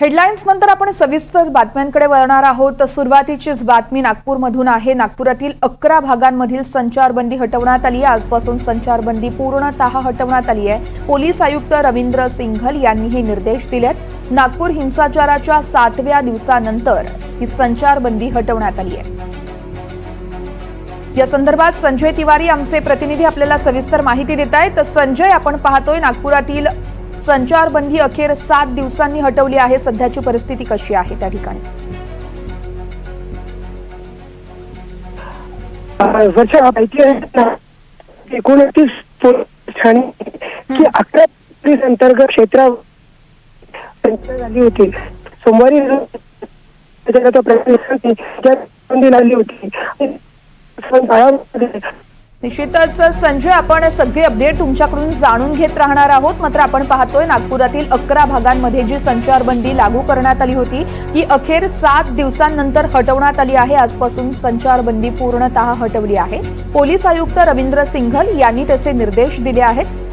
Headlines नंतर आपण सविस्तर बातम्यांकडे वळणार आहोत. तर सुरुवातीचीच बातमी नागपूरमधून आहे. नागपुरातील अकरा भागांमधील संचारबंदी हटवण्यात आली आहे. आजपासून संचारबंदी पूर्णतः हटवण्यात आली आहे. पोलीस आयुक्त रवींद्र सिंघल यांनी हे निर्देश दिलेत. नागपूर हिंसाचाराच्या सातव्या दिवसानंतर ही संचारबंदी हटवण्यात आली आहे. या संदर्भात संजय तिवारी आमचे प्रतिनिधी आपल्याला सविस्तर माहिती देत आहेत. तर संजय आपण पाहतोय नागपुरातील संचारबंदी अखेर सात दिवसांनी हटवली आहे. सध्याची परिस्थिती कशी आहे त्या ठिकाणी? वर्षा माहिती आहे ना एकोणतीस ठाणे की अकरा अंतर्गत क्षेत्रावर झाली होती. सोमवारी लागली होती. निश्चितच संजय आपण सगळे अपडेट तुमच्याकडून जाणून घेत राहणार आहोत. मात्र आपण पाहतोय नागपुरातील अकरा भागांमध्ये जी संचारबंदी लागू करण्यात आली होती ती अखेर सात दिवसांनंतर हटवण्यात आली आहे. आजपासून संचारबंदी पूर्णतः हटवली आहे. पोलीस आयुक्त रवींद्र सिंघल यांनी त्याचे निर्देश दिले आहेत.